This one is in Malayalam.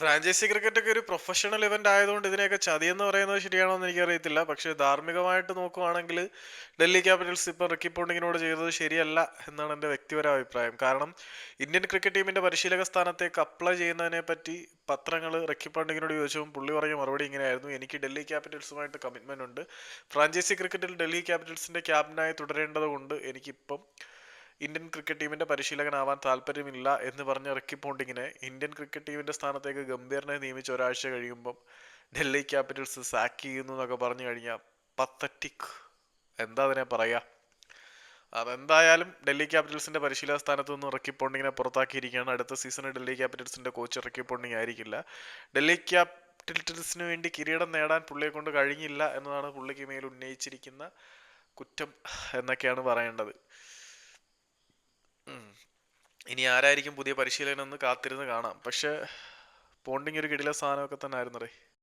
ഫ്രാഞ്ചൈസി ക്രിക്കറ്റ് ഒക്കെ ഒരു പ്രൊഫഷണൽ ഇവന്റ് ആയതുകൊണ്ട് ഇതിനെയൊക്കെ ചതിയെന്ന് പറയുന്നത് ശരിയാണോ എന്ന് എനിക്കറിയത്തില്ല. പക്ഷേ ധാർമ്മികമായിട്ട് നോക്കുവാണെങ്കിൽ ഡൽഹി ക്യാപിറ്റൽസ് ഇപ്പോൾ റിക്കി പോണ്ടിങ്ങിനോട് ചെയ്തത് ശരിയല്ല എന്നാണ് എന്റെ വ്യക്തിപരമായ അഭിപ്രായം. കാരണം ഇന്ത്യൻ ക്രിക്കറ്റ് ടീമിന്റെ പരിശീലക സ്ഥാനത്തേക്ക് അപ്ലൈ ചെയ്യുന്നതിനെ പറ്റി പത്രങ്ങൾ റിക്കി പോണ്ടിങ്ങിനോട് ചോദിച്ചപ്പോൾ പുള്ളി പറഞ്ഞ മറുപടി ഇങ്ങനെയായിരുന്നു. എനിക്ക് ഡൽഹി ക്യാപിറ്റൽസുമായിട്ട് കമ്മിറ്റ്മെന്റ് ഉണ്ട്. ഫ്രാഞ്ചൈസി ക്രിക്കറ്റിൽ ഡൽഹി ക്യാപിറ്റൽസിന്റെ ക്യാപ്റ്റനായി തുടരേണ്ടതുകൊണ്ട് എനിക്കിപ്പം ഇന്ത്യൻ ക്രിക്കറ്റ് ടീമിന്റെ പരിശീലകനാവാൻ താല്പര്യമില്ല എന്ന് പറഞ്ഞ റിക്കി പോണ്ടിങ്ങിനെ ഇന്ത്യൻ ക്രിക്കറ്റ് ടീമിന്റെ സ്ഥാനത്തേക്ക് ഗംഭീറിനെ നിയമിച്ച ഒരാഴ്ച കഴിയുമ്പം ഡൽഹി ക്യാപിറ്റൽസ് സാക്ക് ചെയ്യുന്നു എന്നൊക്കെ പറഞ്ഞു കഴിഞ്ഞാൽ പത്തറ്റിക് എന്താ അതിനെ പറയാ? അതെന്തായാലും ഡൽഹി ക്യാപിറ്റൽസിന്റെ പരിശീലക സ്ഥാനത്ത് നിന്ന് റിക്കി പോണ്ടിങ്ങിനെ പുറത്താക്കിയിരിക്കുകയാണ്. അടുത്ത സീസണിൽ ഡൽഹി ക്യാപിറ്റൽസിന്റെ കോച്ച് റിക്കി പോണ്ടിങ് ആയിരിക്കില്ല. ഡൽഹി ക്യാപിറ്റൽസിന് വേണ്ടി കിരീടം നേടാൻ പുള്ളിയെ കൊണ്ട് കഴിഞ്ഞില്ല എന്നതാണ് പുള്ളിക്ക് മേൽ ഉന്നയിച്ചിരിക്കുന്ന കുറ്റം എന്നൊക്കെയാണ് പറയേണ്ടത്. ഇനി ആരായിരിക്കും പുതിയ പരിശീലകനെന്ന് കാത്തിരുന്ന് കാണാം. പക്ഷേ പോണ്ടിങ് ഒരു കിടില സാധനമൊക്കെ തന്നെ ആയിരുന്നു